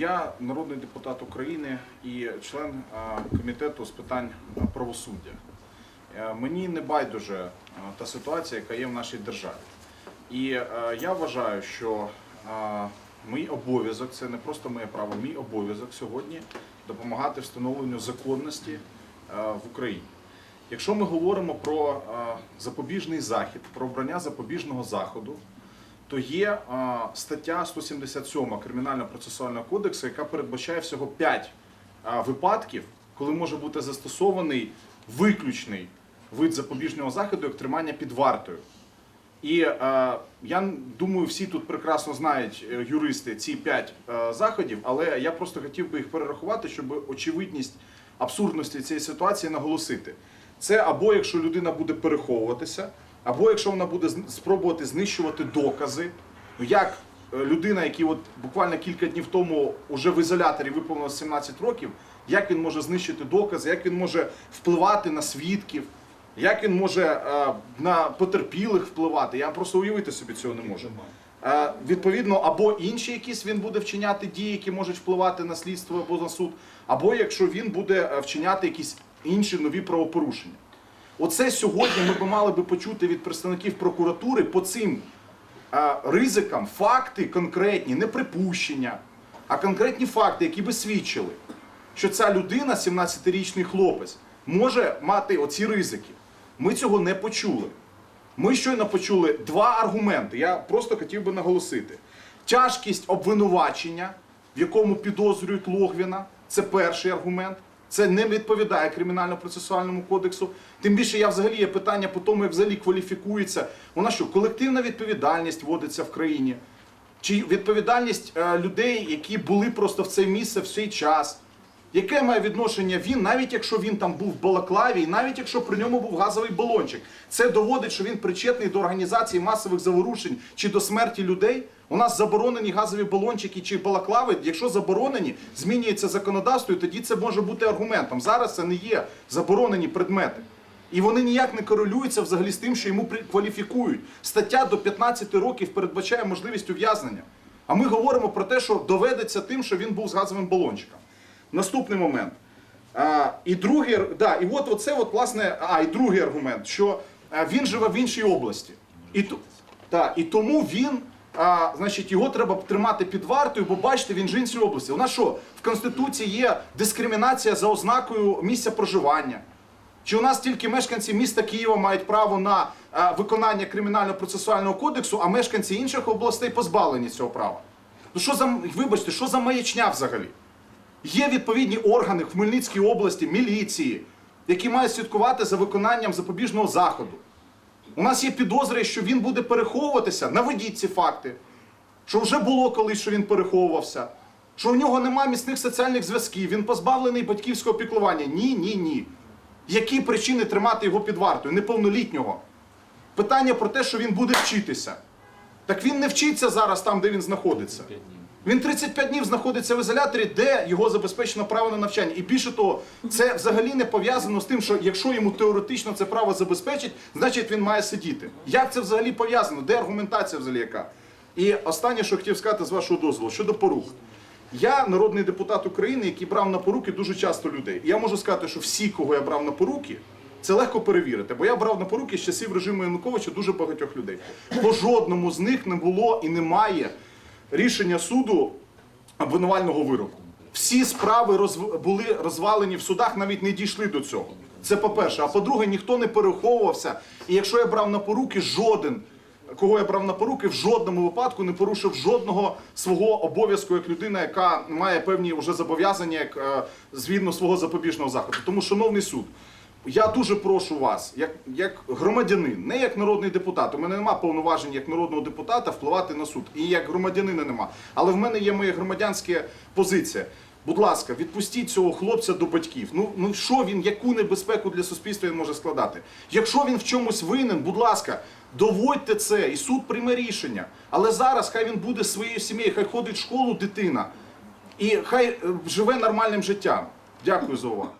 Я народний депутат України і член комітету з питань правосуддя. Е, Мені не байдуже та ситуація, яка є в нашій державі. І е, я вважаю, що мій обов'язок, це не просто моє право, мій обов'язок сьогодні допомагати встановленню законності е, в Україні. Якщо ми говоримо про запобіжний захід, про обрання запобіжного заходу, то є а, стаття 177 Кримінально-процесуального кодексу, яка передбачає всього 5 а, випадків, коли може бути застосований виключний вид запобіжного заходу як тримання під вартою. І е, я думаю, всі тут прекрасно знають е, юристи ці п'ять е, заходів, але я просто хотів би їх перерахувати, щоб очевидність абсурдності цієї ситуації наголосити. Це або якщо людина буде переховуватися, або якщо вона буде спробувати знищувати докази. Ну як е, людина, який от буквально кілька днів тому вже в ізоляторі виповнилось 17 років, як він може знищити докази, як він може впливати на свідків. Як він може е, на потерпілих впливати? Я просто уявити собі цього не можу. Е, відповідно, або інші якісь він буде вчиняти дії, які можуть впливати на слідство або на суд, або якщо він буде е, вчиняти якісь інші нові правопорушення. Оце сьогодні ми б мали би почути від представників прокуратури по цим е, ризикам факти конкретні, не припущення, а конкретні факти, які би свідчили, що ця людина, 17-річний хлопець, може мати оці ризики. Ми цього не почули. Ми щойно почули два аргументи. Я просто хотів би наголосити: тяжкість обвинувачення, в якому підозрюють Логвіна, це перший аргумент. Це не відповідає кримінально-процесуальному кодексу. Тим більше я взагалі є питання по тому, як взагалі кваліфікується. Вона що, колективна відповідальність вводиться в країні? Чи відповідальність е, людей, які були просто в це місце в цей час? Яке має відношення він, навіть якщо він там був в Балаклаві, і навіть якщо при ньому був газовий балончик, це доводить, що він причетний до організації масових заворушень чи до смерті людей. У нас заборонені газові балончики чи балаклави. Якщо заборонені, змінюється законодавство, і тоді це може бути аргументом. Зараз це не є заборонені предмети. І вони ніяк не корелюються взагалі з тим, що йому кваліфікують. Стаття до 15 років передбачає можливість ув'язнення. А ми говоримо про те, що доведеться тим, що він був з газовим балончиком. Наступний момент. А, і другий, да, і от оце от, власне, а, і другий аргумент, що а, він живе в іншій області. І, та, і тому він, а, значить, його треба тримати під вартою, бо бачите, він ж в іншій області. У нас що, в Конституції є дискримінація за ознакою місця проживання. Чи у нас тільки мешканці міста Києва мають право на е, виконання кримінально-процесуального кодексу, а мешканці інших областей позбавлені цього права? Ну що за вибачте, що за маячня взагалі? Є відповідні органи в Хмельницькій області, міліції, які мають слідкувати за виконанням запобіжного заходу. У нас є підозри, що він буде переховуватися. Наведіть ці факти. Що вже було колись, що він переховувався. Що у нього немає міцних соціальних зв'язків, він позбавлений батьківського піклування. Ні, ні, ні. Які причини тримати його під вартою? Неповнолітнього. Питання про те, що він буде вчитися. Так він не вчиться зараз там, де він знаходиться. Він 35 днів знаходиться в ізоляторі, де його забезпечено право на навчання. І більше того, це взагалі не пов'язано з тим, що якщо йому теоретично це право забезпечить, значить він має сидіти. Як це взагалі пов'язано? Де аргументація взагалі яка? І останнє, що хотів сказати з вашого дозволу, щодо порук. Я народний депутат України, який брав на поруки дуже часто людей. І я можу сказати, що всі, кого я брав на поруки, це легко перевірити, бо я брав на поруки з часів режиму Януковича дуже багатьох людей. По жодному з них не було і немає рішення суду обвинувального вироку. Всі справи розв- були розвалені в судах, навіть не дійшли до цього. Це по-перше. А по-друге, ніхто не переховувався. І якщо я брав на поруки, жоден, кого я брав на поруки, в жодному випадку не порушив жодного свого обов'язку як людина, яка має певні вже зобов'язання як е, згідно свого запобіжного заходу. Тому, шановний суд, я дуже прошу вас, як, як громадянин, не як народний депутат. У мене нема повноважень як народного депутата впливати на суд. І як громадянина нема. Але в мене є моя громадянська позиція. Будь ласка, відпустіть цього хлопця до батьків. Ну, ну що він, яку небезпеку для суспільства він може складати? Якщо він в чомусь винен, будь ласка, доводьте це, і суд прийме рішення. Але зараз хай він буде зі своєю сім'єю, хай ходить в школу дитина, і хай е, живе нормальним життям. Дякую за увагу.